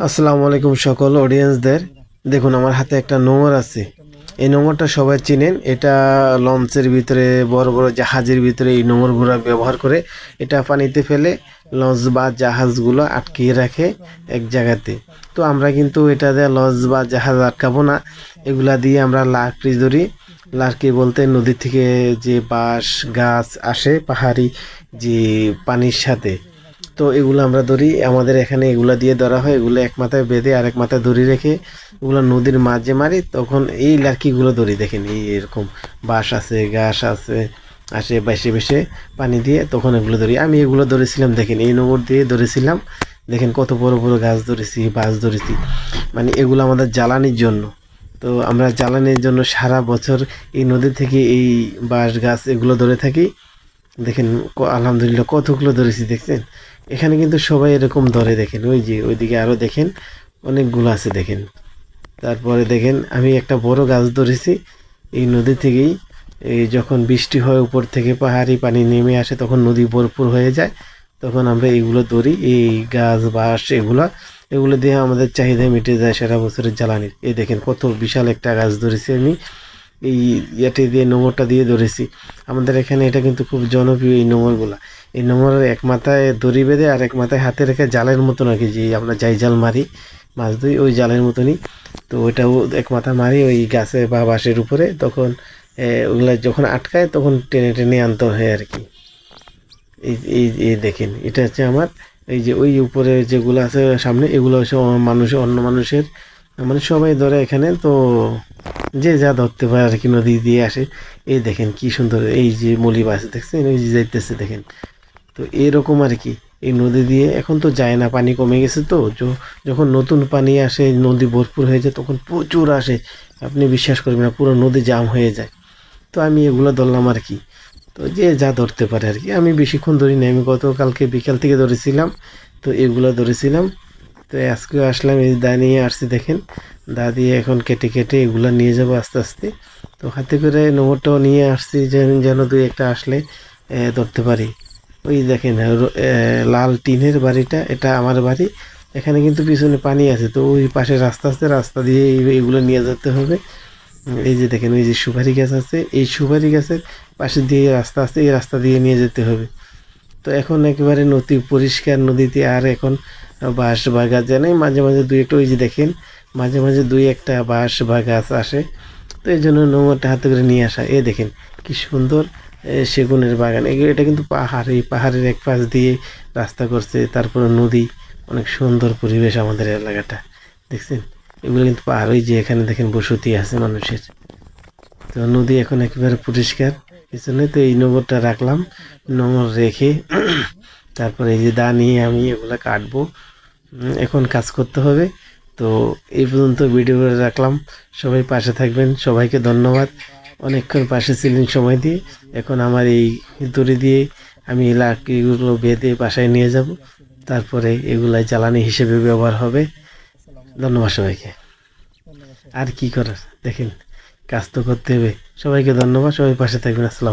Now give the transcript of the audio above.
আসসালামু আলাইকুম সকল অডিয়েন্সদের দেখুন, আমার হাতে একটা নোংর আছে। এই নোংরটা সবাই চিনেন। এটা লঞ্চের ভিতরে, বড় বড় জাহাজের ভিতরে এই নোংরগুলো ব্যবহার করে এটা পানিতে ফেলে লঞ্চ বা জাহাজগুলো আটকিয়ে রাখে এক জায়গাতে। তো আমরা কিন্তু এটা দিয়ে লঞ্চ বা জাহাজ আটকাবো না। এগুলা দিয়ে আমরা লাকড়ি ধরি। লাকড়ি বলতে নদী থেকে যে বাঁশ, গাছ আসে পাহাড়ি যে পানির সাথে। তো এগুলো আমরা ধরি। আমাদের এখানে এগুলা দিয়ে ধরা হয়। এগুলো এক মাথায় বেঁধে আরেক মাথায় দড়ি রেখে এগুলো নদীর মাঝে মারি। তখন এই লার্কিগুলো ধরি, দেখেন, এই এরকম বাঁশ আছে, ঘাস আছে, আসে বেশি বেশি পানি দিয়ে তখন এগুলো ধরি। আমি এগুলো ধরেছিলাম, দেখেন, এই নোংর দিয়ে ধরেছিলাম। দেখেন, কত বড় বড় গাছ ধরেছি, বাঁশ ধরেছি। মানে এগুলো আমাদের জ্বালানির জন্য। তো আমরা জ্বালানির জন্য সারা বছর এই নদী থেকে এই বাঁশ গাছ এগুলো ধরে থাকি। দেখেন আলহামদুলিল্লাহ, কতগুলো ধরেছি, দেখছেন? এখানে কিন্তু সবাই এরকম ধরে দেখেন, ওই যে ওইদিকে আরও দেখেন, অনেকগুলো আছে দেখেন। তারপরে দেখেন, আমি একটা বড় গাছ ধরেছি, এই নদী থেকেই, এই যখন বৃষ্টি হয় উপর থেকে পাহাড়ি পানি নেমে আসে, তখন নদী ভরপুর হয়ে যায়, তখন আমরা এইগুলো ধরি, এই গাছ, বাঁশ, এগুলো এগুলো দিয়ে আমাদের চাহিদা মিটে যায় সারা বছরের জ্বালানির এই দেখেন কত বিশাল একটা গাছ ধরেছি আমি এই ইয়েটি দিয়ে নোংরটা দিয়ে ধরেছি। আমাদের এখানে এটা কিন্তু খুব জনপ্রিয় এই নোংরগুলা এই নোংরের এক মাথায় দড়ি বেঁধে আর এক মাথায় হাতে রেখে জালের মতন আর কি, যে আমরা যাই জাল মারি, মাছ ধুই, ওই জালের মতনই। তো ওইটাও এক মাথা মারি ওই গাছে বা বাঁশের উপরে, তখন ওগুলা যখন আটকায় তখন টেনে টেনে আনতে হয় আর কি। এই এই এই দেখেন, এটা হচ্ছে আমার, এই যে ওই উপরে যেগুলো আছে সামনে, এগুলো হচ্ছে মানুষ, অন্য মানুষের মানে সবাই ধরে এখানে, তো যে যা ধরতে পারে আর কি নদী দিয়ে আসে। এই দেখেন কি সুন্দর, এই যে মলি বাস দেখছেন? এই যে যাইতেছে দেখেন। তো এরকম আর কি, এই নদী দিয়ে এখন তো যায় না, পানি কমে গেছে তো। যখন নতুন পানি আসে, নদী ভরপুর হয়ে যায়, তখন প্রচুর আসে। আপনি বিশ্বাস করবেন না, পুরো নদী জাম হয়ে যায়। তো আমি এগুলো ধরলাম আর কি। তো যে যা ধরতে পারে আর কি। আমি বেশিক্ষণ ধরি না আমি গতকালকে বিকাল থেকে ধরেছিলাম। তো এগুলো ধরেছিলাম। তো আজকে আসলাম, এই দা নিয়ে আসছি, দেখেন। দা দিয়ে এখন কেটে কেটে এগুলো নিয়ে যাব আস্তে আস্তে। তো হাতে করে নোংরটাও নিয়ে আসছি, যেন যেন দুই একটা আসলে ধরতে পারি। ওই দেখেন লাল টিনের বাড়িটা, এটা আমার বাড়ি। এখানে কিন্তু পিছনে পানি আছে, তো ওই পাশে রাস্তা আছে, রাস্তা দিয়ে এই- এগুলো নিয়ে যেতে হবে। এই যে দেখেন, ওই যে সুপারি গাছ আছে, এই সুপারি গাছের পাশে দিয়ে রাস্তা আছে, এই রাস্তা দিয়ে নিয়ে যেতে হবে। তো এখন একেবারে নদী পরিষ্কার, নদীতে আর এখন বাঁশ বা গাছ জানে মাঝে মাঝে দুই একটা, ওই যে দেখেন মাঝে মাঝে দুই একটা বাঁশ বা গাছ আসে। তো এই জন্য নোংরটা হাতে করে নিয়ে আসা। এ দেখেন, কি সুন্দর সেগুনের বাগান। এগুলো, এটা কিন্তু পাহাড়, এই পাহাড়ের এক পাশ দিয়ে রাস্তা করছে, তারপরে নদী। অনেক সুন্দর পরিবেশ আমাদের এলাকাটা। দেখছেন? এগুলো কিন্তু পাহাড়, ওই যে এখানে দেখেন বসতি আছে মানুষের। তো নদী এখন একেবারে পরিষ্কার জন্যই তো এই নোংরটা রাখলাম। নোংর রেখে তারপরে এই যে দা নিয়ে আমি এগুলো কাটবো। এখন কাজ করতে হবে। তো এই পর্যন্ত ভিডিও করে রাখলাম। সবাই পাশে থাকবেন। সবাইকে ধন্যবাদ। অনেকক্ষণ পাশে ছিলেন সময় দিয়ে। এখন আমার এই দড়ি দিয়ে আমি লাকড়িগুলো বেঁধে বাসায় নিয়ে যাব। তারপরে এগুলাই জ্বালানি হিসেবে ব্যবহার হবে। ধন্যবাদ সবাইকে। আর কি করার? দেখেন, কাজ তো করতে হবে। সবাইকে ধন্যবাদ। সবাই পাশে থাকবেন। আসসালাম